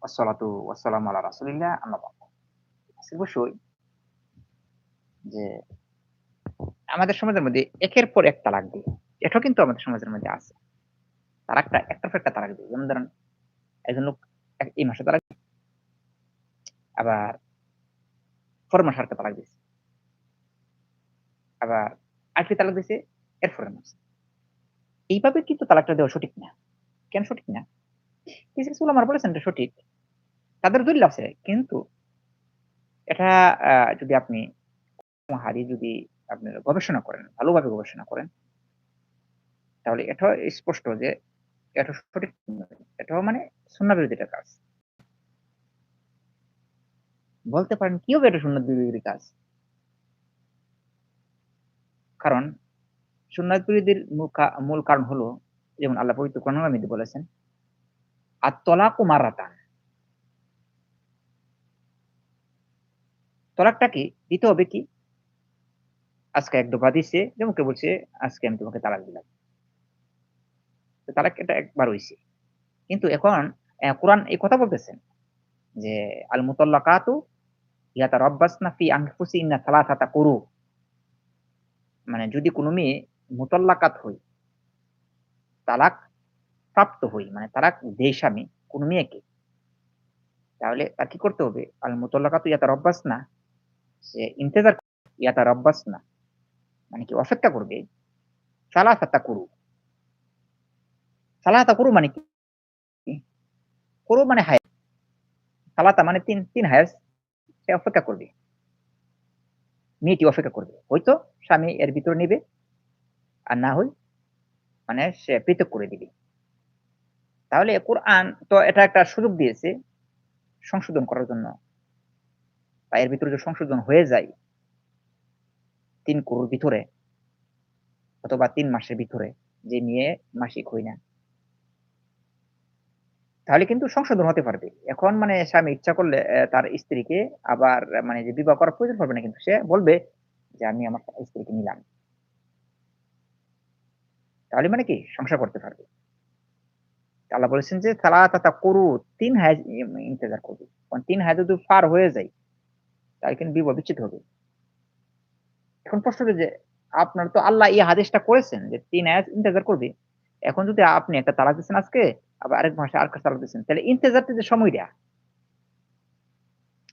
ওয়াসসালাতু ওয়াসসালামু আলা রাসূলিল্লাহ। আজকের বিষয় যে আমাদের সমাজের মধ্যে একের পর এক তালাক দিয়ে। এটাও কিন্তু আমাদের সমাজের মধ্যে আছে। তালাকটা একটার পর একটা তালাক দিয়ে। যেমন ধরেন একজন লোক এই মাসে তালাক আবার পরের মাসে আরেকটা তালাক দিছে। আবার আরেকটি তালাক দিছে এর পরের মাসে। এইভাবে কিন্তু তালাকটা দেওয়া সঠিক না। কেন সঠিক না? কিছু, কিছু উলামারা বলেছেন এটা সঠিক। তাদের দলিল আছে। কিন্তু এটা যদি আপনি হাদিস যদি আপনারা গবেষণা করেন, ভালোভাবে গবেষণা করেন তাহলে এটাও স্পষ্ট যে এটা সঠিক এটাও মানে সুন্নাহ বিরোধী কাজ। বলতে পারেন কি হবে এটা সুন্নাত বিরোধী কাজ? কারণ সুন্নাত বিরোধীর মূল কারণ হলো যেমন আল্লাহ পবিত্র কোরআনুল মধ্যে বলেছেন আত-তলাকু মারাতান। তলাকটা কি? দিতে হবে কি? আজকে এক দফা দিছে, যেমন কেউ বলছে আজকে আমি তোমাকে তালাক দিলাম। তালাক এটা একবার হইছে। কিন্তু এখন কোরআন এই কথা বলতেছেন যে আল মুতাল্লাকাতু ইয়াতারাব্বাসনা ফি আনফুসিহিন্না সালাসাতা কুরু। মানে যদি কোনো মেয়ে মুতাল্লাকাত হই, তালাক প্রাপ্ত হই, মানে তালাক দেয় স্বামী কোন মেয়েকে, তাহলে তার কি করতে হবে? আল মুতাল্লাকাতু ইয়াতারাব্বাসনা সে ইন্তেজার ইয়াতারাব্বাসনা মানে কি অপেক্ষা করবে সালাসাতা কুরু। সালাসাতা কুরু মানে কি? কুরু মানে হায়েজ। সালাতা মানে ৩, ৩ হায়েজ সে অপেক্ষা করবে। মেয়েটি অপেক্ষা করবে। হয়তো স্বামী এর ভিতরে নিবে। আর না হয় মানে সে পৃথক করে দিবে। তাহলে কোরআন তো এটা একটা সুযোগ দিয়েছে সংশোধন করার জন্য। বা এর ভিতরে যদি সংশোধন হয়ে যায় ৩ কুরুর ভিতরে অথবা ৩ মাসের ভিতরে যে মেয়ে মাসিক হয় না। তাহলে কিন্তু সংশোধন হতে পারবে। এখন মানে স্বামী ইচ্ছা করলে তার স্ত্রীকে আবার মানে যে বিবাহ করার প্রয়োজন পড়বে না, কিন্তু সে বলবে যে, আমি আমার স্ত্রীকে নিলাম। তাহলে মানে কি? সংসার করতে পারবে। আল্লাহ বলেছেন যে সালাসাতা কুরু ৩ হায়েজ ইম ইন্তেজার করবে। কারণ ৩ হায়েজ যদি পার হয়ে যায় বিবাহ বিচ্ছেদ হবে। এখন প্রশ্ন হলো যে, আপনার তো আল্লাহ এই করেছেন যে ৩ হায়েজ ইন্তেজার করবে। এখন যদি আপনি একটা তালাক দিচ্ছেন আজকে, আবার আরেক মাসে আরেকটা তালাক দিচ্ছেন। তাহলে যে সময়টা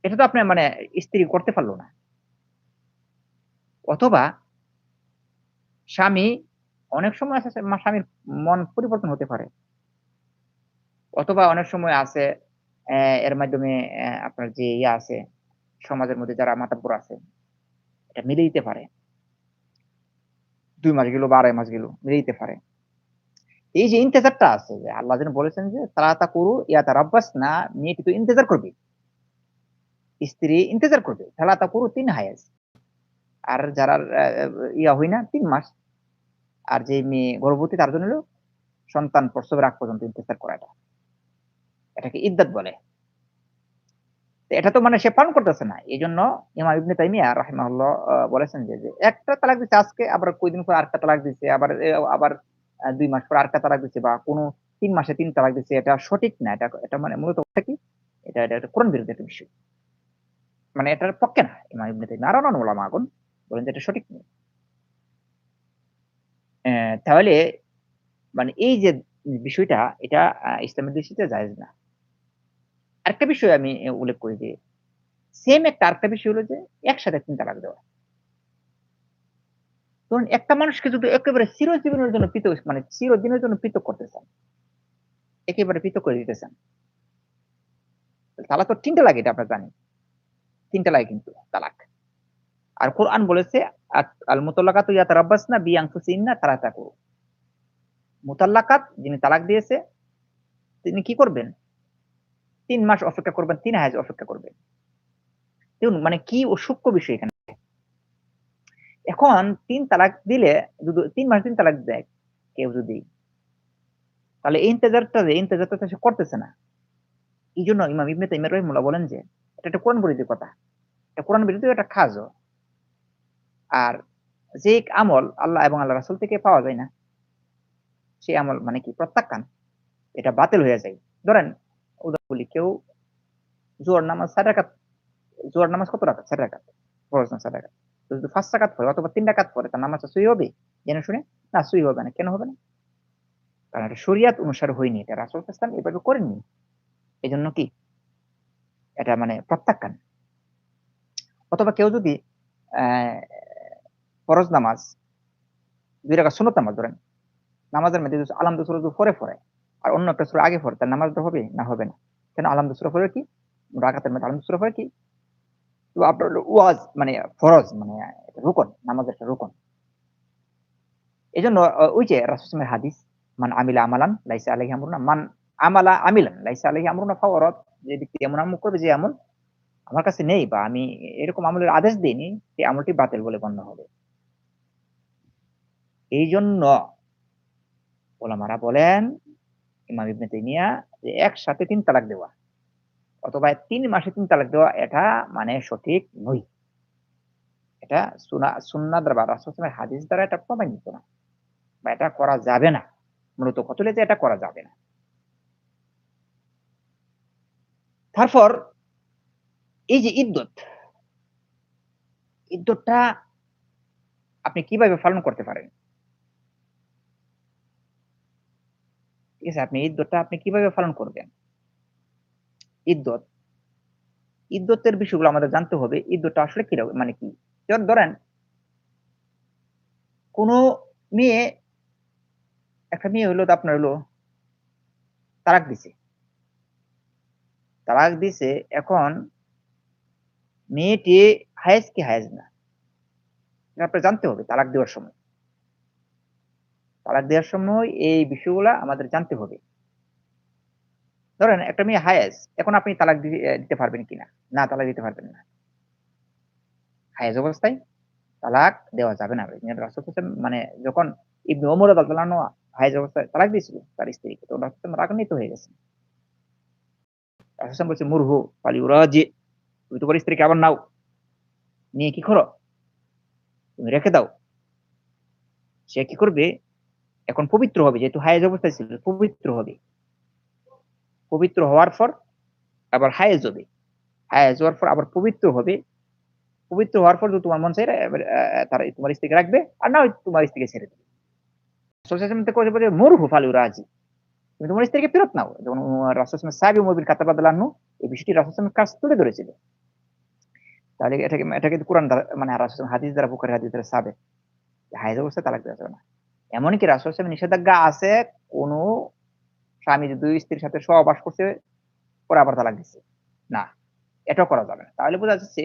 এটা তো আপনার মানে স্ত্রী করতে পারল না। অথবা স্বামী অনেক সময় আছে স্বামীর মন পরিবর্তন হতে পারে। অথবা অনেক সময় আছে এর মাধ্যমে আপনার যে ইয়ে আছে সমাজের মধ্যে যারা মাতাব্বর আছে, এটা মিলে দিতে পারে। ২ মাস গেল বা ২.৫ মাস গেল, মিলে দিতে পারে। এই যে ইন্তেজারটা আছে, যে আল্লাহ যেন বলেছেন যে সালাতা কুরু ইয়াতারাব্বাসনা মেয়েটি তো ইন্তেজার করবে। স্ত্রী ইন্তেজার করবে। সালাতা কুরু ৩ হায়েজ। আর যারা ইয়া হয় না, তিন মাস। আর যে মেয়ে গর্ভবতী, তার জন্য সন্তান প্রসবের আগ পর্যন্ত ইন্তেজার করাটা। এটাকে ইদ্দাত বলে। এটা তো মানে সে পালন করতেছে না। এজন্য ইমাম ইবনে তাইমিয়া রাহিমাহুল্লাহ বলেছেন যে, একটা তালাক দিছে আজকে আবার কয়দিন পর আরেকটা তালাক দিছে। আবার আবার ২ মাস পর আরেকটা তালাক দিছে বা কোন ৩ মাসে ৩ তালাক দিছে। এটা সঠিক না। এটা এটা মানে মূলত কি? এটা এটা একটা কোরআন বিরোধী একটা বিষয়। মানে এটার পক্ষে না ইমাম ইবনে তাইমিয়া। আরও অন্যান্য উলামাগণ বলেন যে এটা সঠিক। অ্যা তাহলে মানে এই যে বিষয়টা এটা ইসলামের দৃষ্টিতে জায়েজ না। আরেকটা বিষয় আমি উল্লেখ করি যে সেম একটা আরেকটা বিষয় হলো যে, একসাথে ৩ তালাক দেওয়া। ধরুন একটা মানুষকে যদি একেবারে চিরজীবনের জন্য পৃথক মানে চিরদিনের জন্য পৃথক করতে চান। একেবারে পৃথক করে দিতে চান। তালাক তো ৩ টা লাগে এটা আমরা জানি। ৩ টা লাগে কিন্তু, তালাক। আর কোরআন বলেছে আল মুতাল্লাকাতু ইয়াতারাব্বাসনা বি আনফুসিহিন্না সালাসা কুরু। মুতাল্লাকাত যিনি তালাক দিয়েছে, তিনি কি করবেন? ৩ মাস অপেক্ষা করবেন, ৩ হায়েজ অপেক্ষা করবেন। দেখুন মানে কি ও সূক্ষ্ম বিষয় এখানে। এখন ৩ তালাক দিলে যদি ৩ মাস ৩ তালাক দেয় কেউ যদি তাহলে এই ইন্তেজারটা যে ইন্তেজারটা সে করতেছে না। এইজন্য ইমাম ইবনে তাইমিয়া রাহিমাহুল্লাহ বলেন যে এটা একটা কোরআন বিরোধী কথা। এটা কোরআন বিরোধী একটা কাজও। আর যে আমল আল্লাহ এবং আল্লাহর রাসূল থেকে পাওয়া যায় না সেই আমল মানে কি প্রত্যাখ্যান। এটা বাতিল হয়ে যায়। ধরেন বলি কেউ নামাজ নামাজ কত ফরজ না যদি পড়ে অথবা তিন পড়ে তার নামাজটা সই হবে জেনে শুনে না সই হবে না কেন হবে না কারণ এটা শরিয়াত অনুসারে হয়নি এটা রাসুল ইসলাম এভাবে করেননি এই জন্য কি এটা মানে প্রত্যাখ্যান অথবা কেউ যদি ফরজ নামাজ দুই রাখা সুনত নামাজ ধরেন নামাজের মধ্যে যদি আলাম দুসুরা যদি পরে আর অন্য একটা সুরা আগে পড়ে তার নামাজটা হবে না হবে না? কেন? আলাম দুসুরা পড়ে কি? রাকাতের মধ্যে আলাম দুসুরা পড়ে কি? আপনার ওয়াজ মানে ফরজ মানে রুকন, নামাজের একটা রুকন। এই জন্য ওই যে রাসুসমের হাদিস, মান আমিলা আমালান, লাইসা আলাইহি আমরুনা মান আমালা আমিলান, লাইসা আলাইহি আমরুনা ফাওয়ারাত যে ব্যক্তি এমন আমল করবে যে আমল আমার কাছে নেই বা আমি এরকম আমলের আদেশ দিইনি সেই আমলটি বাতিল বলে গণ্য হবে। এই জন্য ওলামারা বলেন ইমাম ইবনে তাইমিয়া, যে একসাথে তিন তালাক দেওয়া। অথবা তিন মাসে তিন তালাক দেওয়া, এটা মানে সঠিক নয়। এটা সুনা সুন্না দ্বারা রাসূলের হাদিস দ্বারা এটা প্রমাণিত না। বা এটা করা যাবে না। মূলত কত যে এটা করা যাবে না। তারপর এই যে ইদ্যত, ইদ্যতটা আপনি কীভাবে পালন করতে পারেন? ঠিক আছে আপনি ইদ্যতটা আপনি কীভাবে পালন করবেন? ইদ্যত ইদ্যতের বিষয়গুলো আমাদের জানতে হবে। ইদ্যতটা আসলে কি মানে কি? যেমন ধরেন, কোন মেয়ে, একটা মেয়ে তো আপনার হলো তারাক দিছে। তারাক দিছে, এখন মেয়েটি হায়েজ কি হায়েজ না? আপনার জানতে হবে তালাক দেওয়ার সময়। তালাক দেওয়ার সময় এই বিষয়গুলা আমাদের জানতে হবে। ধরেন, একটা মেয়ে হায়েজ, এখন আপনি তালাক দিতে পারবেন কিনা? না তালাক দিতে পারবেন না। হায়েজ অবস্থায় তালাক দেওয়া যাবে না। রাসূল মানে যখন ইবনে ওমর আনহু হায়েজ অবস্থায় তালাক দিয়েছিল, তার স্ত্রীকে তো রাসূল রাগান্বিত হয়ে গেছেন রাসূল বলছে, মুরহু ফালিউরাজি তুমি তোমার স্ত্রীকে আবার নাও। নিয়ে কি করো? তুমি রেখে দাও। সে কি করবে? এখন পবিত্র হবে, যেহেতু হায়েজ অবস্থায় ছিল, পবিত্র হবে। পবিত্র হওয়ার পর আবার হায়েজ হবে। হায়েজ হওয়ার পর আবার পবিত্র হবে। পবিত্র হওয়ার পর তোমার মন চাই তার তোমার স্ত্রীকে রাখবে, আর না তোমার স্ত্রীকে ছেড়ে দেবে। ফালু রাজি। তুমি তোমার স্ত্রীকে ফেরত নাও। যেমন সাহেব কাতাবাদালান্ন এই বিষয়টি কাছ তুলে ধরেছিল। তাহলে এটাকে এটাকে কোরআন মানে রাসুল হাদিস দ্বারা বুখারি হাদিস দ্বারা সাবে। হাইজ অবস্থায় তালাক দেওয়া যাবে না। এমনকি রাসুল সাহেব নিষেধাজ্ঞা আছে, কোন স্বামী দুই স্ত্রীর সাথে সহবাস করছে পরে আবার তালাক দিচ্ছে না, এটাও করা যাবে না। তাহলে বোঝা যাচ্ছে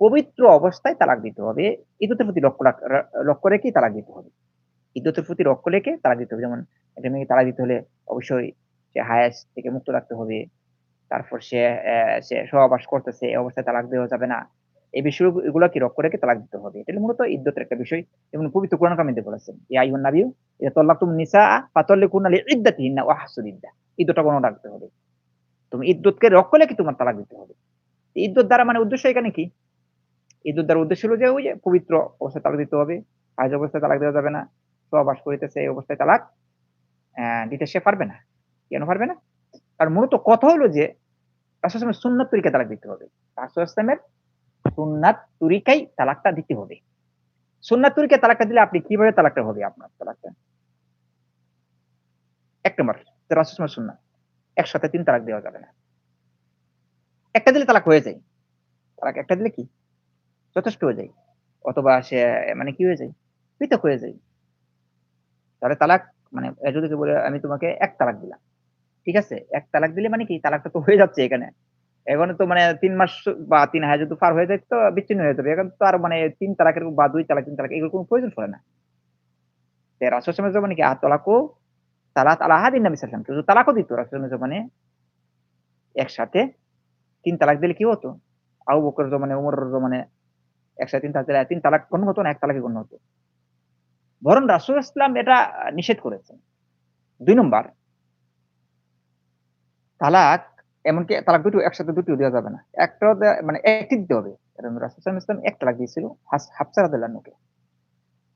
পবিত্র অবস্থায় তালাক দিতে হবে ইদ্যতের প্রতি লক্ষ্য লক্ষ্য রেখেই তালাক দিতে হবে। ইদ্যতের প্রতি লক্ষ্য রেখে তালাক দিতে হবে। যেমন একটা মেয়ে তালাক দিতে হলে অবশ্যই সে হায়াস থেকে মুক্ত রাখতে হবে, তারপর সে সে সহবাস করতেছে এই অবস্থায় তালাক দেওয়া যাবে না। এই বিষয়গুলো কি লক্ষ্য রেখে তালাক দিতে হবে। এটা মূলত ইদ্যতের একটা বিষয় যেমন পবিত্র কোরআন কামিতে বলেছেন ইয়া আইয়ুন নাবিয়্যু ইদা তাল্লাকতুম নিসা ফাতাল্লিকুনা লিইদ্দাতিহিন্না ওয়া হাসুল ইদ্দা ইদ্যটা কোনো রাখতে হবে। তুমি ইদ্যতকে লক্ষ্য রেখে তোমার তালাক দিতে হবে। ইদ্যত দ্বারা মানে উদ্দেশ্য এখানে কি? ইদ্যত দ্বারা উদ্দেশ্য হলো যে, ওই যে পবিত্র অবস্থায় তালাক দিতে হবে। আজ অবস্থায় তালাক দেওয়া যাবে না। সহবাস করিতেছে এই অবস্থায় তালাক দিতে সে পারবে না। কেন পারবে না? কারণ মূলত কথা হলো যে রাসুলের সুন্নাত তরিকা তালাক দিতে হবে। রাসুলের সুন্নাত তরিকাই তালাকটা দিতে হবে। সুন্নাত তরিকা তালাকটা দিলে আপনি কীভাবে তালাকটা হবে আপনার তালাকটা? এক নম্বর রাসুলের সুন্নাত। একসাথে তিন তালাক দেওয়া যাবে না। একটা দিলে তালাক হয়ে যায়। তালাক একটা দিলে কি? যথেষ্ট হয়ে যায়। অথবা সে মানে কি হয়ে যায়? পৃথক হয়ে যায়। তাহলে তালাক মানে যদি বলে, আমি তোমাকে এক তালাক দিলাম। ঠিক আছে? এক তালাক দিলে মানে কি? তালাকটা তো হয়ে যাচ্ছে এখানে। এখন তো মানে তিন মাস বা তিন হাজার যদি পার হয়ে যায় তো বিচ্ছিন্ন হয়ে যাবে। এখন তো আর মানে তিন তালাকের বা দুই তালাক, তিন তালাক, এগুলো কোনো প্রয়োজন পড়ে না। রাসুল সময় মানে কি সাল্লাম। কিন্তু তালাকও দিত রাসুল মানে একসাথে তিন তালাক দিলে কি হতো? আবু বকর জমানে, উমর জমানে একসাথে তিন তালাক তিন তালাক গণ্য হতো না, এক তালাকে গণ্য হতো। বরং রাসুল ইসলাম এটা নিষেধ করেছেন। দুই নম্বর, তালাক এমনকি তালাক দুটো একসাথে দুটিও দেওয়া যাবে না। একটা মানে একটি দিতে হবে। রাসুল ইসলাম এক তালাক দিয়েছিল হাফসা রাদিয়াল্লাহুকে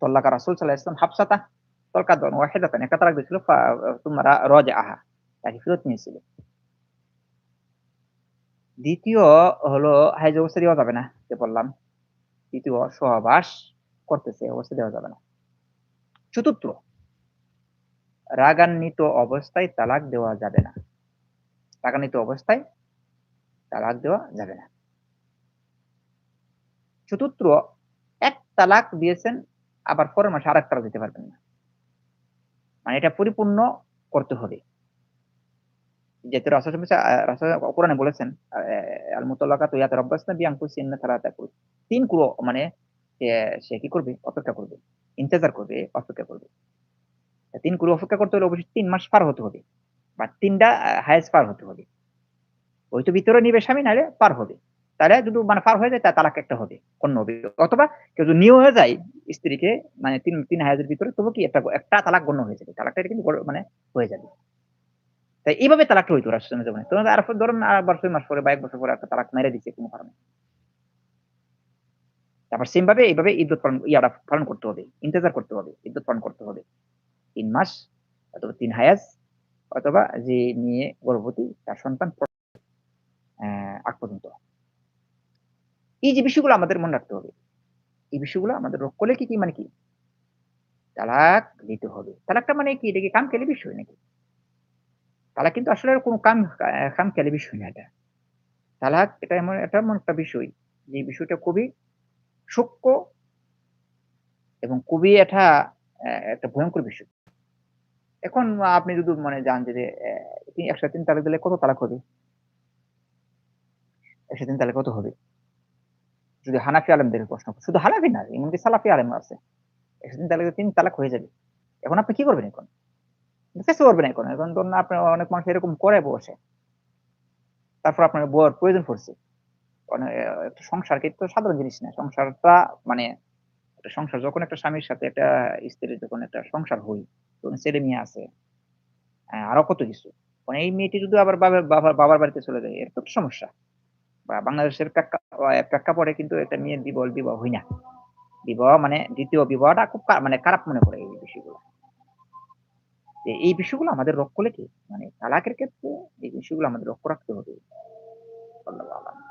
তল্লাকা রাসুল সাল্লাহ ইসলাম হাফসাতা তলকা দন ওয়াহিদাতান একটা তালাক দিয়েছিল তোমরা রজা আহা তাকে ফেরত নিয়েছিল। দ্বিতীয় হলো হাইজ অবস্থা দেওয়া যাবে না, যে বললাম দ্বিতীয় সহবাস করতেছে অবস্থা দেওয়া যাবে না। চতুর্থ, রাগান্বিত অবস্থায় তালাক দেওয়া যাবে না। রাগান্বিত অবস্থায় তালাক দেওয়া যাবে না। চতুর্থ, এক তালাক দিয়েছেন, আবার পরের মাসে আর এক তালাক দিতে পারবেন না। মানে এটা পরিপূর্ণ করতে হবে। যেহেতু রাসূল বলেছেন তিন কুরু মানে সে কি করবে? অপেক্ষা করবে। ইন্তজার করবে, অপেক্ষা করবে। তিন কুরু অপেক্ষা করতে হলে অবশ্যই তিন মাস পার হতে হবে। বা তিনটা হায়েজ পার হতে হবে। ওই তো ভিতরে নিবে স্বামী, নাহলে পার হবে। তাহলে যদি মানে পার হয়ে যায়, তা তালাক একটা হবে, অন্য হবে। অথবা কেউ যদি নিয়ে হয়ে যায় স্ত্রীকে মানে তিন তিন হায়াজের ভিতরে তবু কি একটা একটা তালাক গণ্য হয়ে যাবে। তালাকটা কিন্তু মানে হয়ে যাবে। তাই এইভাবে তালাকটা হইতো রাসূলের জীবনে। তোমাদের আর ধরুন আর বছর, মাস পরে বা এক বছর পরে একটা তালাক মেরে দিচ্ছে কোনো কারণে। তারপর সেম ভাবে এইভাবে ইদ্যুৎ পালন ইয়াটা পালন করতে হবে, ইন্তজার করতে হবে ইদ্যুৎ পালন করতে হবে। তিন মাস অথবা তিন হায়াজ অথবা যে নিয়ে গর্ভবতী তার সন্তান আগ পর্যন্ত। এই যে বিষয়গুলো আমাদের মনে রাখতে হবে, এই বিষয়গুলো আমাদের রোগ করলে কি কি মানে কি? তালাক দিতে হবে। তালাকটা মানে কি? এটা কি কাম খেলে বিষয় নাকি? তালাক কিন্তু আসলে কোনো কাম কাম খেলে বিষয় না এটা। তালাক এটা এমন এটা এমন একটা বিষয় যে বিষয়টা খুবই সূক্ষ্ম এবং খুবই এটা একটা ভয়ঙ্কর বিষয়। এখন আপনি যদি মনে যান যে একসাথে তিন তালাক দিলে কত তালাক হবে একসাথে তিন তালাক কত হবে যদি হানাফি আলেমদের প্রশ্ন শুধু হানাফি না, এমনকি সালাফি আলেম আছে। একসাথে তিন তালাক তিন তালাক হয়ে যাবে। এখন আপনি কি করবেন এখন? চেষ্টা করবেন এখন। এখন ধরুন আপনার অনেক মানুষ এরকম করে বসে। তারপর আপনার বউয়ের প্রয়োজন পড়ছে। মানে একটা সংসার কিন্তু সাধারণ জিনিস না। সংসারটা মানে সংসার যখন একটা স্বামীর সাথে একটা স্ত্রীর যখন একটা সংসার হই ছেলে মেয়ে আছে আরও কত কিছু। মানে এই মেয়েটি যদি আবার বাবার বাড়িতে চলে যায়, এর তো সমস্যা। বাংলাদেশের প্রেক্ষাপটে কিন্তু একটা মেয়ের বিবাহ বিবাহ হয় না। বিবাহ মানে দ্বিতীয় বিবাহটা খুব মানে খারাপ মনে করে এই বিষয়গুলো। এই বিষয়গুলো আমাদের রক্ষ কি? মানে তালাকের ক্ষেত্রে এই বিষয়গুলো আমাদের লক্ষ্য রাখতে হবে। আল্লাহ